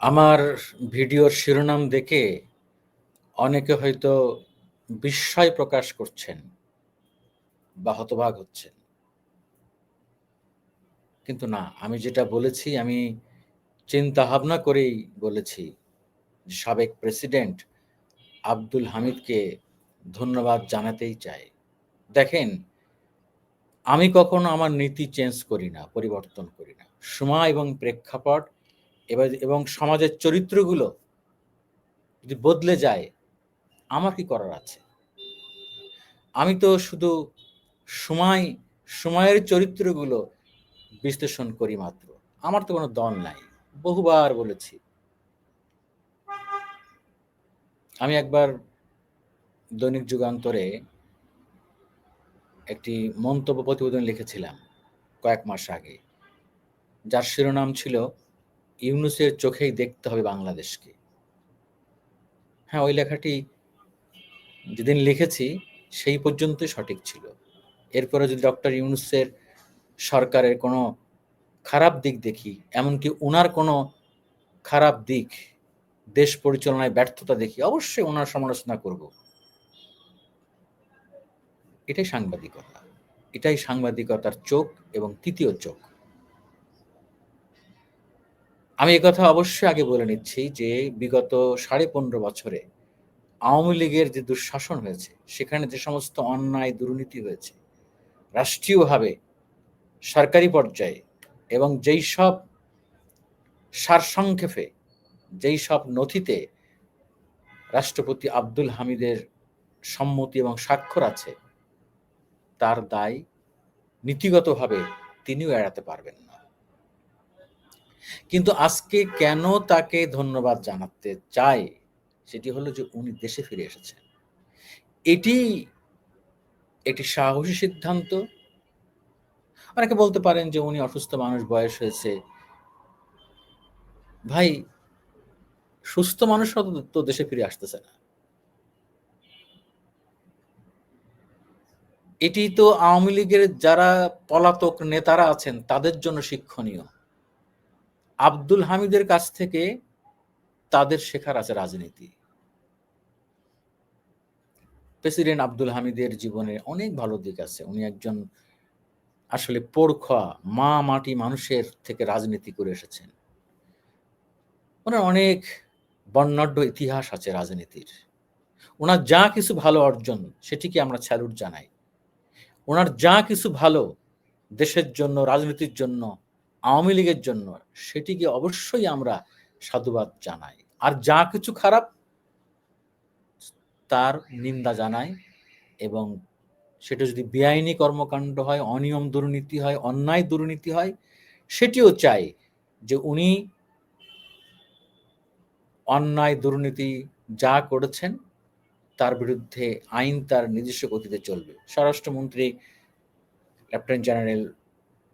আমার ভিডিওর শিরোনাম দেখে অনেকে হয়তো বিস্ময় প্রকাশ করছেন বা হতবাক হচ্ছেন। কিন্তু না, আমি যেটা বলেছি, আমি চিন্তা ভাবনা করেই বলেছি সাবেক প্রেসিডেন্ট আব্দুল হামিদকে ধন্যবাদ জানাতেই চাই। দেখেন, আমি কখনো আমার নীতি চেঞ্জ করি না, পরিবর্তন করি না। সময় এবং প্রেক্ষাপট এবার এবং সমাজের চরিত্রগুলো যদি বদলে যায়, আমার কি করার আছে? আমি তো শুধু সময়, সময়ের চরিত্রগুলো বিশ্লেষণ করি মাত্র। আমার তো কোনো দল নাই। বহুবার বলেছি। আমি একবার দৈনিক যুগান্তরে একটি মন্তব্য প্রতিবেদন লিখেছিলাম কয়েক মাস আগে। যার শিরোনাম ছিল ইউনুসের চোখেই দেখতে হবে বাংলাদেশকে। হ্যাঁ ওই লেখাটি যেদিন লিখেছি, সেই পর্যন্তই সঠিক ছিল। এরপরে যদি ডক্টর ইউনুসের সরকারের কোনো খারাপ দিক দেখি, এমনকি ওনার কোনো খারাপ দিক, দেশ পরিচালনায় ব্যর্থতা দেখি, অবশ্যই ওনার সমালোচনা করব। এটাই সাংবাদিকতা। এটাই সাংবাদিকতার চোখ এবং তৃতীয় চোখ। আমি কথা অবশ্যই আগে বলে নিচ্ছি যে বিগত সাড়ে পনেরো বছরে আওয়ামী লীগের যে দুঃশাসন হয়েছে, সেখানে যে সমস্ত অন্যায় দুর্নীতি হয়েছে, রাষ্ট্রীয়ভাবে, সরকারি পর্যায়ে এবং যেই সব সারসংক্ষেপে, যেই সব নথিতে রাষ্ট্রপতি আব্দুল হামিদের সম্মতি এবং স্বাক্ষর আছে, তার দায় নীতিগতভাবে তিনিও এড়াতে পারবেন কিন্তু আজকে কেন তাকে ধন্যবাদ জানাতে চাই সেটি হলো যে উনি দেশে ফিরে এসেছেন। এটি একটি সাহসী সিদ্ধান্ত। অনেকে বলতে পারেন যে উনি অসুস্থ মানুষ, বয়স হয়েছে। ভাই, সুস্থ মানুষ তো দেশে ফিরে আসতেছে না। এটি তো আওয়ামী লীগের যারা পলাতক নেতারা আছেন, তাদের জন্য শিক্ষণীয়। আব্দুল হামিদের কাছ থেকে তাদের শেখার আছে রাজনীতি। প্রেসিডেন্ট আব্দুল হামিদের জীবনে অনেক ভালো দিক আছে। উনি একজন আসলে পড়খা মা মাটি মানুষের থেকে রাজনীতি করে এসেছেন। ওনার অনেক বর্ণাঢ্য ইতিহাস আছে রাজনীতির। ওনার যা কিছু ভালো অর্জন, সেটিকে আমরা স্যালুট জানাই। ওনার যা কিছু ভালো দেশের জন্য, রাজনীতির জন্য আওয়ামী লীগের জন্য সেটিকে অবশ্যই আমরা সাধুবাদ জানাই। আর যা কিছু খারাপ, তার নিন্দা জানাই এবং সেটা যদি বেআইনি কর্মকাণ্ড হয়, অনিয়ম দুর্নীতি হয়, অন্যায় দুর্নীতি হয়, সেটিও চাই যে উনি অন্যায় দুর্নীতি যা করেছেন, তার বিরুদ্ধে আইন তার নিজস্ব গতিতে চলবে। স্বরাষ্ট্রমন্ত্রী, লেফটেন্যান্ট জেনারেল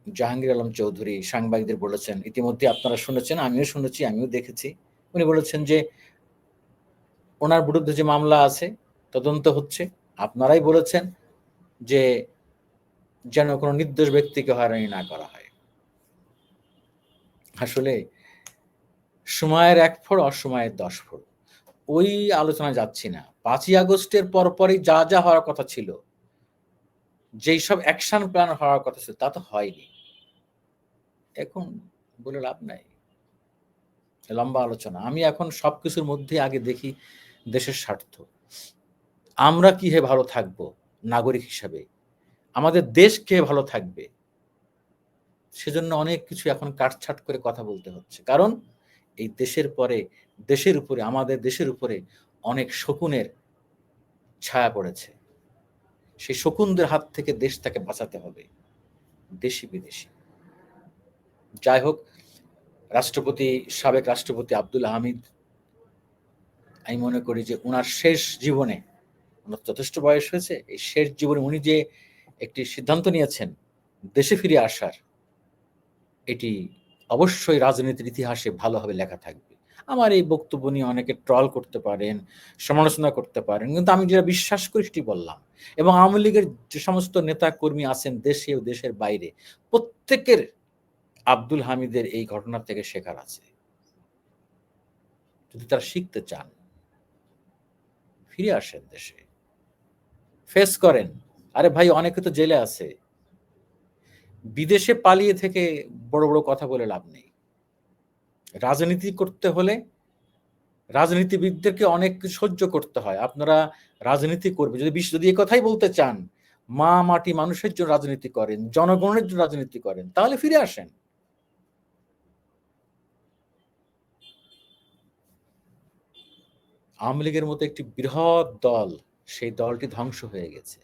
জাহাঙ্গীর আলম চৌধুরী সাংবাদিকদের বলেছেন, ইতিমধ্যে আপনারা শুনেছেন, আমিও শুনেছি, আমিও দেখেছি। উনি বলেছেন যে, ওনার বিরুদ্ধে যে মামলা আছে, তদন্ত হচ্ছে। আপনারাই বলেছেন যে, যেন কোনো নির্দোষ ব্যক্তিকে হয়রানি না করা হয়। আসলে, সময়ের এক ফোড়, অসময়ের দশ ফোড়। ওই আলোচনায় যাচ্ছি না। পাঁচই আগস্টের পরপরই যা যা হওয়ার কথা ছিল, যেই সব অ্যাকশন প্ল্যান হওয়ার কথা ছিল, তা তো হয়নি। এখন বলে লাভ নাই। লম্বা আলোচনা। আমি এখন সব কিছুর মধ্যে আগে দেখি দেশের স্বার্থ। আমরা কি হে ভালো থাকব নাগরিক হিসাবে? আমাদের দেশ কে ভালো থাকবে? সেজন্য অনেক কিছু এখন কাটছাট করে কথা বলতে হচ্ছে। কারণ এই দেশের পরে, দেশের উপরে, আমাদের দেশের উপরে অনেক শকুনের ছায়া পড়েছে। সেই শকুনদের হাত থেকে দেশটাকে বাঁচাতে হবে। দেশি বিদেশি। যাই হোক, রাষ্ট্রপতি, সাবেক রাষ্ট্রপতি আব্দুল হামিদ, আমি মনে করি যে ওনার শেষ জীবনে ওনার যথেষ্ট বয়স হয়েছে, এই শেষ জীবনে উনি যে একটি সিদ্ধান্ত নিয়েছেন দেশে ফিরে আসার, এটি অবশ্যই রাজনীতির ইতিহাসে ভালোভাবে লেখা থাকবে। আমার এই বক্তব্য নিয়ে অনেকে ট্রল করতে পারেন, সমালোচনা করতে পারেন, কিন্তু আমি যেটা বিশ্বাস করি সেটি বললাম। এবং আওয়ামী লীগের যে সমস্ত নেতা কর্মী আছেন দেশে ও দেশের বাইরে, প্রত্যেকের আব্দুল হামিদের এই ঘটনার থেকে শেখার আছে। যদি তারা শিখতে চান, ফিরে আসেন দেশে। ফেস করেন, আরে ভাই অনেকে তো জেলে আছে। বিদেশে পালিয়ে থেকে বড় বড় কথা বলে লাভ নেই। রাজনীতি করতে হলে রাজনীতিবিদদেরকে অনেক সহ্য করতে হয়। আপনারা রাজনীতি করবে। যদি বিশ্ব যদি কথাই বলতে চান, মা মাটি মানুষের জন্য রাজনীতি করেন, জনগণের জন্য রাজনীতি করেন, তাহলে ফিরে আসেন। আওয়ামী লীগের মতো একটি বৃহৎ দল, সেই দলটি ধ্বংস হয়ে গেছে।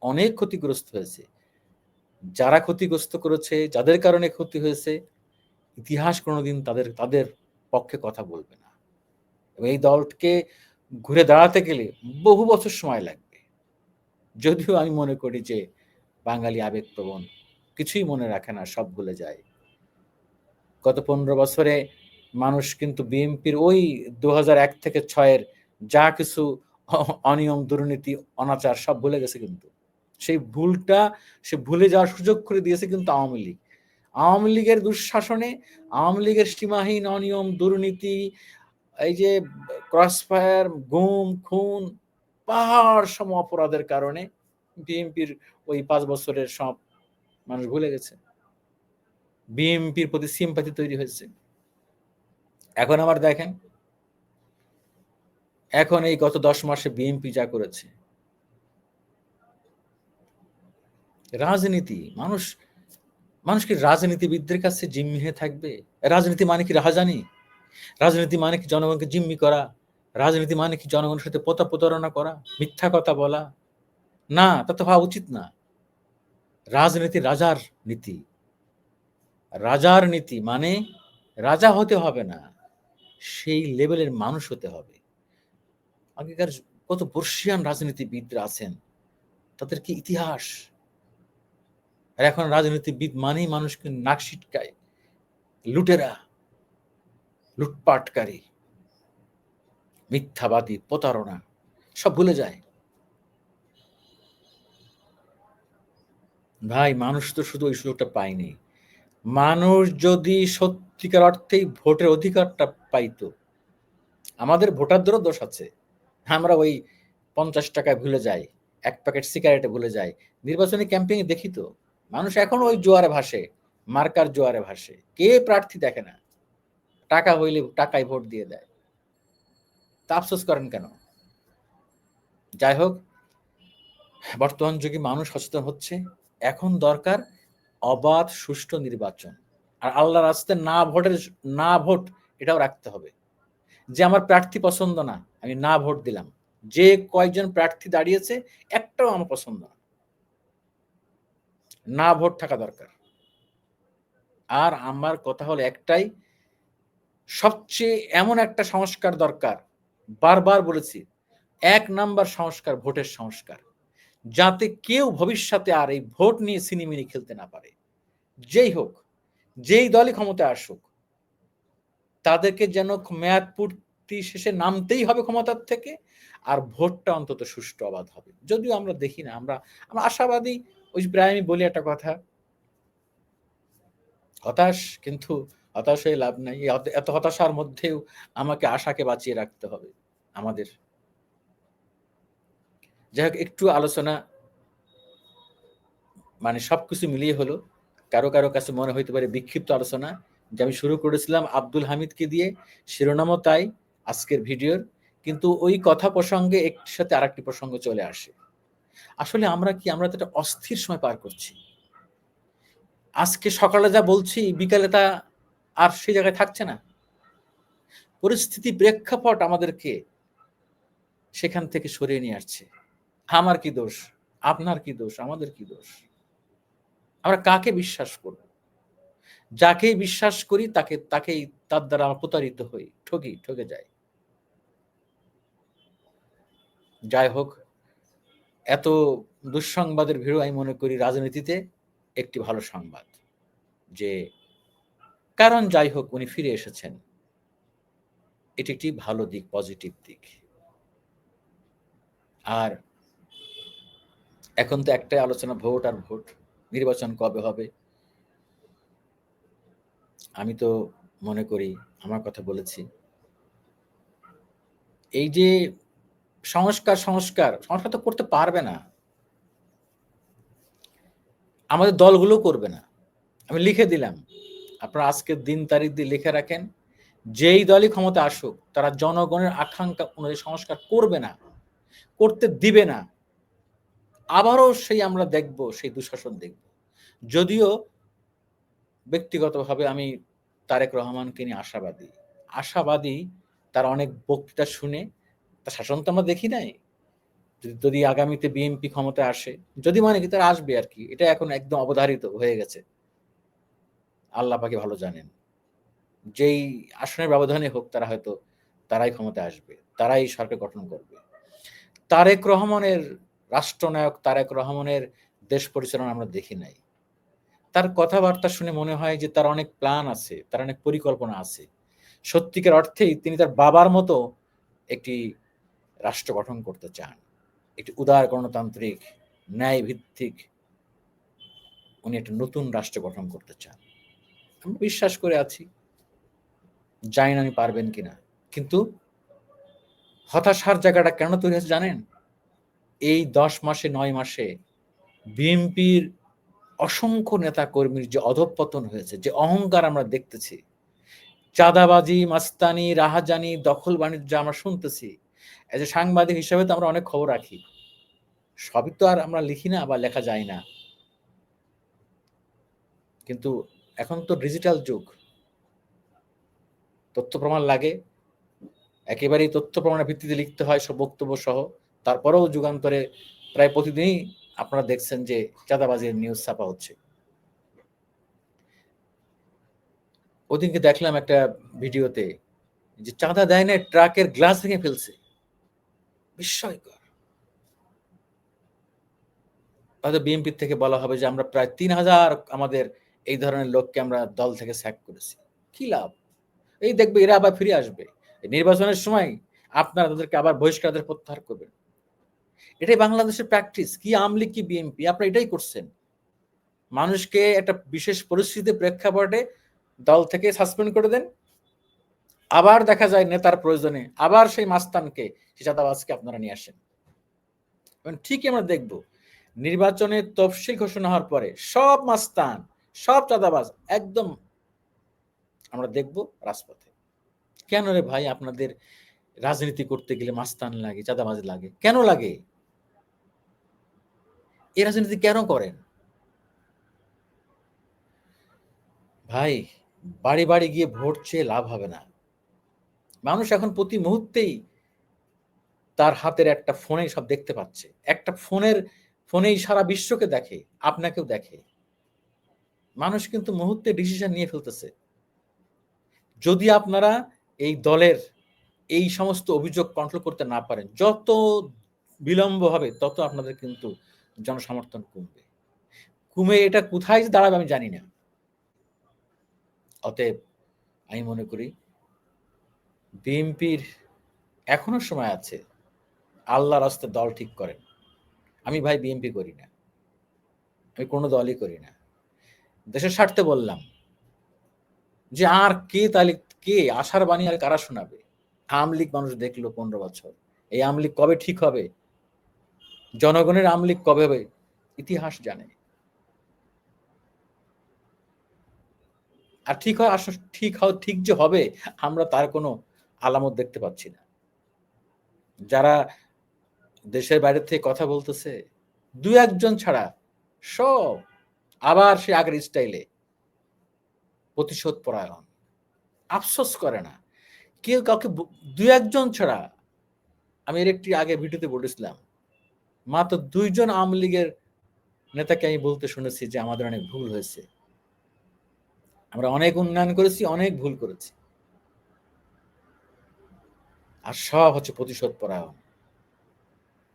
অনেক ক্ষতিগ্রস্ত হয়েছে। যারা ক্ষতিগ্রস্ত করেছে, যাদের কারণে ক্ষতি হয়েছে, ইতিহাস কোনোদিন তাদের তাদের পক্ষে কথা বলবে না। এবং এই দলকে ঘুরে দাঁড়াতে গেলে বহু বছর সময় লাগবে। যদিও আমি মনে করি যে বাঙালি আবেগপ্রবণ, কিছুই মনে রাখে না, সব ভুলে যায়। গত পনেরো বছরে মানুষ কিন্তু বিএনপির ওই দু থেকে ছয়ের যা কিছু অনিয়ম, দুর্নীতি, অনাচার সব ভুলে গেছে কিন্তু। সেই ভুলটা, সে ভুলে যাওয়ার সুযোগ করে দিয়েছে কিন্তু আওয়ামী লীগ। আওয়ামী লীগের দুঃশাসনে, আওয়ামী লীগের সীমাহীন অনিয়ম, দুর্নীতি, এই যে ক্রসফায়ার, গুম, খুন, পাহাড় সম অপরাধের কারণে বিএনপির ওই পাঁচ বছরের সব মানুষ ভুলে গেছে। বিএনপির প্রতি সিম্পাতি তৈরি হয়েছে। এখন আবার দেখেন। এখন এই গত দশ মাসে বিএনপি যা করেছে, রাজনীতি, মানুষ মানুষ কি রাজনীতিবিদদের কাছে জিম্মি হয়ে থাকবে? রাজনীতি মানে কি রাজানি রাজনীতি মানে কি জনগণকে জিম্মি করা? রাজনীতি মানে কি জনগণের সাথে পোতা প্রতারণা করা? মিথ্যা কথা বলা? না, তা তো হওয়া উচিত না। রাজনীতি রাজার নীতি। রাজার নীতি মানে রাজা হতে হবে না। সেই লেভেলের মানুষ হতে হবে। আগেকার কত বর্ষিয়ান রাজনীতিবিদরা আছেন তাদের কি ইতিহাস। আর এখন রাজনীতিবিদ মানেই মানুষকে নাক ছিটকায়, লুটেরা, লুটপাটকারী, মিথ্যাবাদী, প্রতারণা, সব ভুলে যায়। ভাই, মানুষ তো শুধু ওই সুযোগটা পায়নি। মানুষ যদি সত্যিকার অর্থেই ভোটের অধিকারটা পাইতো, আমাদের ভোটারদেরও দোষ আছে। আমরা ওই পঞ্চাশ টাকায় ভুলে যাই, এক প্যাকেট সিগারেটে ভুলে যাই। নির্বাচনী ক্যাম্পেইন দেখি তো, মানুষ এখন ওই জোয়ারে ভাসে, মার্কার জোয়ারে ভাসে, কে প্রার্থী দেখে না? টাকা হইলে টাকায় ভোট দিয়ে দেয়। তা আফসোস করেন কেন? যাই হোক, বর্তমান যুগে মানুষ সচেতন হচ্ছে, এখন দরকার অবাধ, সুষ্ঠু নির্বাচন। আর আল্লাহ রাস্তায় না ভোটের না ভোট এটাও রাখতে হবে। যে আমার প্রার্থী পছন্দ না, আমি না ভোট দিলাম। যে কয়েকজন প্রার্থী দাঁড়িয়েছে, একটাও আমার পছন্দ না। না ভোট থাকা দরকার। আর আমার কথা হলো একটাই, সবচেয়ে এমন একটা সংস্কার দরকার, বারবার বলেছি, এক নাম্বার সংস্কার ভোটের সংস্কার। যাতে কেউ ভবিষ্যতে আর এই ভোট নিয়ে সিনিমিনি খেলতে না পারে। যেই হোক, যেই দলই ক্ষমতায় আসুক, তাদেরকে যেন মেয়াদ পূর্তি শেষে নামতেই হবে ক্ষমতার থেকে, আর ভোটটা অন্তত সুষ্ঠু অবাধ হবে। যদিও আমরা দেখি না, আমরা আমরা আশাবাদী, ওই প্রায় বলি একটা কথা, হতাশ কিন্তু হতাশ হয়ে লাভ নাই, এত হতাশার মধ্যেও আমাকে আশাকে বাঁচিয়ে রাখতে হবে, আমাদের যাই হোক একটু আলোচনা মানে সবকিছু মিলিয়ে হলো। কারও কারও কাছে মনে হইতে পারে বিক্ষিপ্ত আলোচনা। যে আমি শুরু করেছিলাম আব্দুল হামিদকে দিয়ে, শিরোনামও তাই আজকের ভিডিওর। কিন্তু ওই কথা প্রসঙ্গে একটির সাথে আরেকটি প্রসঙ্গ চলে আসে। আসলে আমরা কি, আমরা তো একটা অস্থির সময় পার করছি। আজকে সকালে যা বলছি, বিকালে তা আর সেই জায়গায় থাকছে না। পরিস্থিতি প্রেক্ষাপট আমাদেরকে সেখান থেকে সরিয়ে নিয়ে আসছে। আমার কি দোষ? আপনার কি দোষ? আমাদের কি দোষ? আমরা কাকে বিশ্বাস করব? যাকেই বিশ্বাস করি, তাকে, তাকেই তার দ্বারা প্রতারিত হই। ঠকি ঠকে যাই। যাই হোক, এত দুঃসংবাদের ভিড় আমি মনে করি রাজনীতিতে একটি ভালো সংবাদ। যে কারণ যাই হোক, উনি ফিরে এসেছেন। এটি একটি ভালো দিক, পজিটিভ দিক। আর এখন তো একটাই আলোচনা, ভোট আর ভোট। নির্বাচন কবে হবে? আমি তো মনে করি, আমার কথা বলেছি। এই যে সংস্কার সংস্কার সংস্কার তো করতে পারবে না। আমাদের দলগুলো করবে না। আমি লিখে দিলাম। আপনারা আজকের দিন, তারিখ দিয়ে লিখে রাখেন। যেই দলই ক্ষমতা আসুক, তারা জনগণের আকাঙ্ক্ষা অনুযায়ী সংস্কার করবে না, করতে দিবে না। আবারও সেই আমরা দেখব, সেই দুঃশাসন দেখব। যদিও ব্যক্তিগতভাবে আমি তারেক রহমানকে নিয়ে আশাবাদী। আশাবাদী তার অনেক বক্তৃতা শুনে, তার শাসন তো আমরা দেখি নাই। যদি আগামীতে বিএনপি ক্ষমতায় আসে, যদি মানে কি তারা আসবে আর কি, এটা এখন একদম অবধারিত হয়ে গেছে। আল্লাহ পাকে ভালো জানেন। যেই আসনের ব্যবধানে হোক, তারা হয়তো তারাই ক্ষমতায় আসবে, তারাই সরকার গঠন করবে। তারেক রহমানের রাষ্ট্রনায়ক তারেক রহমানের দেশ পরিচালনা আমরা দেখি নাই। তার কথাবার্তা শুনে মনে হয় যে তার অনেক প্ল্যান আছে, তার অনেক পরিকল্পনা আছে। সত্যিকার অর্থেই তিনি তার বাবার মতো একটি রাষ্ট্র গঠন করতে চান। একটি উদার গণতান্ত্রিক ন্যায় ভিত্তিক উনি একটা নতুন রাষ্ট্র গঠন করতে চান। আমি বিশ্বাস করে আছি, জানি না আমি পারবেন কিনা। কিন্তু হতাশার জায়গাটা কেন তৈরি হয়েছে জানেন? এই দশ মাসে, নয় মাসে বিএনপির অসংখ্য নেতা কর্মীর যে অধঃপতন হয়েছে, যে অহংকার আমরা দেখতেছি, চাঁদাবাজি, মাস্তানি, রাহাজানি, দখল বাণিজ্য আমরা শুনতেছি এজ এ সাংবাদিক হিসাবে তো আমরা অনেক খবর রাখি। সবই তো আর আমরা লিখি না বা লেখা যায় না। কিন্তু এখন তো ডিজিটাল যুগ। তথ্য প্রমাণ লাগে। একেবারেই তথ্য প্রমাণের ভিত্তিতে লিখতে হয়, সব বক্তব্য সহ। তারপরেও যুগান্তরে প্রায় প্রতিদিনই আপনারা দেখছেন যে চাঁদাবাজির নিউজ ছাপা হচ্ছে। ওদিনকে দেখলাম একটা ভিডিওতে যে চাঁদা দেয় না ট্রাকের গ্লাস ভেঙে ফেলছে। বিস্ময়কর। হয়তো বিএনপির থেকে বলা হবে যে আমরা প্রায় তিন হাজার আমাদের এই ধরনের লোককে আমরা দল থেকে স্যাক করেছি। কি লাভ? এই দেখবে এরা আবার ফিরে আসবে। নির্বাচনের সময় আপনারা তাদেরকে আবার বহিষ্কারদের প্রত্যাহার করবেন। এটাই বাংলাদেশের প্র্যাকটিস কি আমলি কি বিএনপি আপনারা এটাই করছেন। মানুষকে একটা বিশেষ পরিস্থিতির প্রেক্ষাপটে দল থেকে সাসপেন্ড করে দেন। আবার দেখা যায় নেতার প্রয়োজনে আবার সেই মাস্তানকে, সেই আপনারা নিয়ে আসেন। এবং ঠিকই আমরা দেখব নির্বাচনের তফসিল ঘোষণা হওয়ার পরে সব মাস্তান, সব চাঁদাবাজ একদম আমরা দেখব রাজপথে। কেন রে ভাই আপনাদের রাজনীতি করতে গেলে মাস্তান লাগে, চাঁদাবাজ লাগে? কেন লাগে? এই রাজনীতি কেন করেন? ভাই, বাড়ি বাড়ি গিয়ে ভোট চেয়ে লাভ হবে না। মানুষ এখন প্রতি মুহূর্তেই তার হাতের একটা ফোনে সব দেখতে পাচ্ছে। একটা ফোনের, ফোনেই সারা বিশ্বকে দেখে, আপনাকেও দেখে। মানুষ কিন্তু মুহূর্তে ডিসিশন নিয়ে ফেলতেছে। যদি আপনারা এই দলের এই সমস্ত অভিযোগ কন্ট্রোল করতে না পারেন, যত বিলম্ব হবে, তত আপনাদের কিন্তু জনসমর্থন কমবে। কমে এটা কোথায় দাঁড়াবে আমি জানি না। অতএব আমি মনে করি, বিএনপির এখনও সময় আছে আল্লাহ রাস্তে দল ঠিক করেন। আমি ভাই বিএনপি করি না। আমি কোনো দলই করি না। দেশের স্বার্থে বললাম যে আর কে তাহলে কে, আশার বাণী আর কারা শোনাবে? আমলিক মানুষ দেখল পনেরো বছর। এই আমলিক কবে ঠিক হবে? জনগণের আমলিক কবে হবে? ইতিহাস জানে। আর ঠিক হয়, আসলে ঠিক হয়, ঠিক যে হবে, আমরা তার কোনো আলামত দেখতে পাচ্ছি না। যারা দেশের বাইরে থেকে কথা বলতেছে দু একজন ছাড়া সব আবার সে আগের স্টাইলে প্রতিশোধ পরায়ণ। আফসোস করে না। কেউ কাউকে দু একজন ছাড়া, আমি এর একটি আগে ভিডিওতে বলেছিলাম মাত্র দুইজন আওয়ামী লীগের নেতাকে আমি বলতে শুনেছি যে আমাদের অনেক ভুল হয়েছে। আমরা অনেক উন্নয়ন করেছি, অনেক ভুল করেছি। আর সব হচ্ছে প্রতিশোধ পরায়ণ।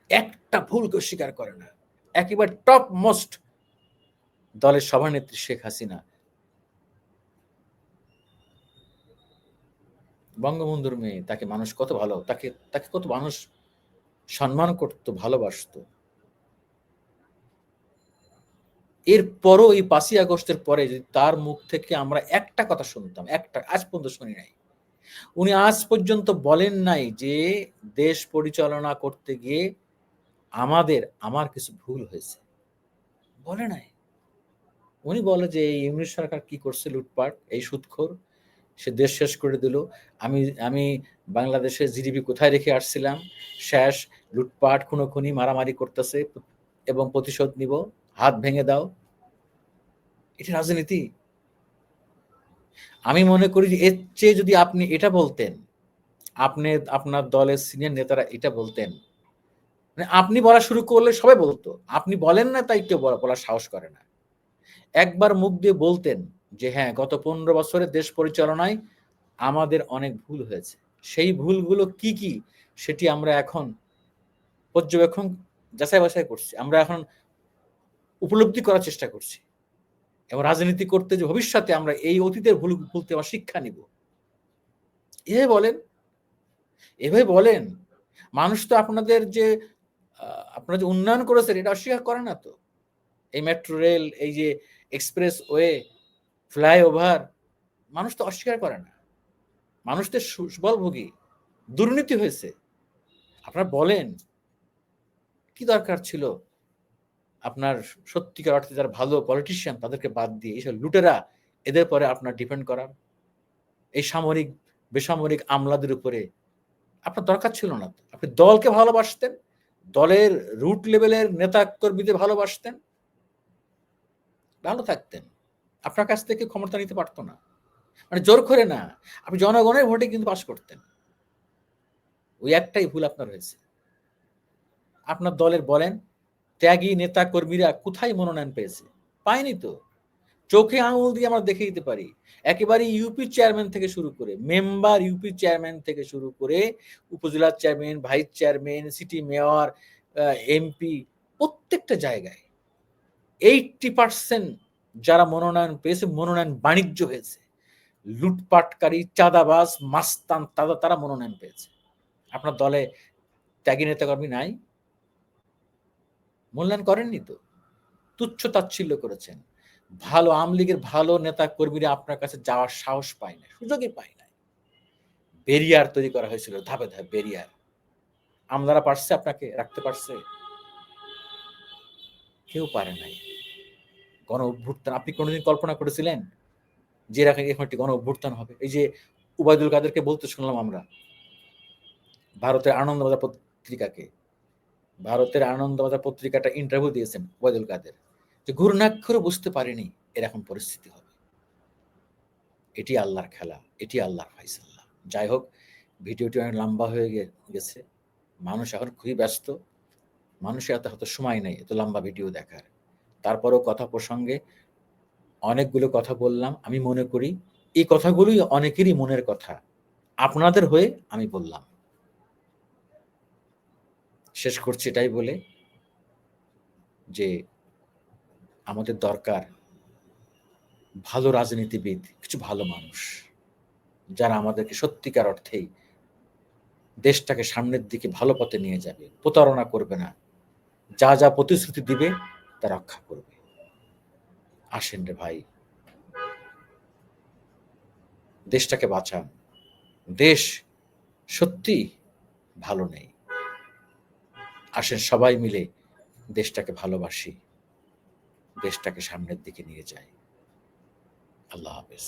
একটা ভুলকে স্বীকার করে না। একেবারে টপ মোস্ট দলের সভানেত্রী শেখ হাসিনা। বঙ্গবন্ধুর মেয়ে, তাকে মানুষ কত ভালো, তাকে তাকে কত মানুষ সম্মান করতো, ভালোবাসত। এরপরও এই পাঁচই আগস্টের পরে যদি তার মুখ থেকে আমরা একটা কথা শুনতাম, একটা, আজ পর্যন্ত শুনি নাই। উনি আজ পর্যন্ত বলেন নাই যে, দেশ পরিচালনা করতে গিয়ে আমাদের, আমার কিছু ভুল হয়েছে। বলে নাই। উনি বলে যে, এই ইংলিশ সরকার কি করছে লুটপাট? এই সুদখোর? সে দেশ শেষ করে দিল। আমি আমি বাংলাদেশের জিডিপি কোথায় রেখে আসছিলাম? শেষ, লুটপাট, খুনোখুনি, মারামারি করতেছে এবং প্রতিশোধ নিব। হাত ভেঙে দাও। এটা রাজনীতি। আমি মনে করি যে এর চেয়ে যদি আপনি এটা বলতেন, আপনি, আপনার দলের সিনিয়র নেতারা এটা বলতেন মানে আপনি বলা শুরু করলে সবাই বলতো, আপনি বলেন না তাই কেউ বলার সাহস করে না। একবার মুখ দিয়ে বলতেন যে হ্যাঁ গত পনেরো বছরের দেশ পরিচালনায় আমাদের অনেক ভুল হয়েছে। সেই ভুলগুলো কি কি সেটি আমরা এখন পর্যবেক্ষণ, যাচাই বাছাই করছি। আমরা এখন উপলব্ধি করার চেষ্টা করছি। এবং রাজনীতি করতে যে ভবিষ্যতে আমরা এই অতীতের ভুল ভুলতে আমার শিক্ষা নিব। এভাবে বলেন এভাবে বলেন, মানুষ তো আপনাদের যে আপনারা যে উন্নয়ন করেছেন এটা অস্বীকার করে না তো? এই মেট্রো রেল এই যে এক্সপ্রেস ওয়ে ফ্লাইওভার মানুষ তো অস্বীকার করে না। মানুষ তো সুবলভোগী দুর্নীতি হয়েছে। আপনারা বলেন, কি দরকার ছিল? আপনার সত্যিকার অর্থে যারা ভালো পলিটিশিয়ান তাদেরকে বাদ দিয়ে এইসব লুটেরা, এদের পরে আপনার ডিপেন্ড করার। এই সামরিক, বেসামরিক আমলাদের উপরে আপনার দরকার ছিল না আপনি দলকে ভালোবাসতেন, দলের রুট লেভেলের নেতা কর্মীদের ভালোবাসতেন, ভালো থাকতেন। আপনার কাছ থেকে ক্ষমতা নিতে পারতো না। মানে জোর করে না। আপনি জনগণের ভোটে কিন্তু পাশ করতেন। ওই একটাই ভুল আপনার হয়েছে। আপনার দলের বলেন, ত্যাগী নেতা কর্মীরা কোথায় মনোনয়ন পেয়েছে? পায়নি তো। চোখে আঙুল দিয়ে আমরা দেখে দিতে পারি। একেবারে ইউপি চেয়ারম্যান থেকে শুরু করে, মেম্বার ইউপি চেয়ারম্যান থেকে শুরু করে, উপজেলা chairman, vice chairman, city mayor MP, প্রত্যেকটা জায়গায়। এইটটি পার্সেন্ট যারা মনোনয়ন পেয়েছে, মনোনয়ন বাণিজ্য হয়েছে। লুটপাটকারী, চাঁদাবাজ, মাস্তান, তারা তারা মনোনয়ন পেয়েছে। আপনার দলে ত্যাগী নেতাকর্মী নাই। মূল্যায়ন করেননি তো? তুচ্ছ তাচ্ছিল্য করেছেন। ভালো আওয়ামী লীগের ভালো নেতা কর্মীরা আপনার কাছে যাওয়ার সাহস পায় না সুযোগই পায় না বেরিয়ার তৈরি করা হয়েছিল, ধাপে ধাপে বেরিয়ার। আমলারা পারছে আপনাকে রাখতে পারছে? কেউ পারে নাই। গণ অভ্যুত্থান, আপনি কোনোদিন কল্পনা করেছিলেন? যে এখন একটি গণ অভ্যুত্থান হবে। এই যে উবায়দুল কাদেরকে বলতে শুনলাম আমরা, ভারতের আনন্দবাজার পত্রিকাকে, ভারতের আনন্দবাজার পত্রিকাটা ইন্টারভিউ দিয়েছেন ওয়াইদুল কাদের, যে গুরুনাক্ষরও বুঝতে পারেনি এরকম পরিস্থিতি হবে। এটি আল্লাহর খেলা, এটি আল্লাহর ফাইসাল্লাহ যাই হোক, ভিডিওটি অনেক লম্বা হয়ে গেছে। মানুষ এখন খুবই ব্যস্ত। মানুষের এত হয়তো সময় নেই, এত লম্বা ভিডিও দেখার। তারপরেও কথা প্রসঙ্গে অনেকগুলো কথা বললাম, আমি মনে করি এই কথাগুলোই অনেকেরই মনের কথা। আপনাদের হয়ে আমি বললাম। শেষ করছি এটাই বলে যে আমাদের দরকার ভালো রাজনীতিবিদ, কিছু ভালো মানুষ, যারা আমাদেরকে সত্যিকার অর্থেই দেশটাকে সামনের দিকে ভালো পথে নিয়ে যাবে, প্রতারণা করবে না, যা যা প্রতিশ্রুতি দিবে তা রক্ষা করবে। আসেন রে ভাই। দেশটাকে বাঁচান। দেশ সত্যি ভালো নেই। আসেন সবাই মিলে দেশটাকে ভালোবাসি। দেশটাকে সামনের দিকে নিয়ে যাই। আল্লাহ হাফেজ।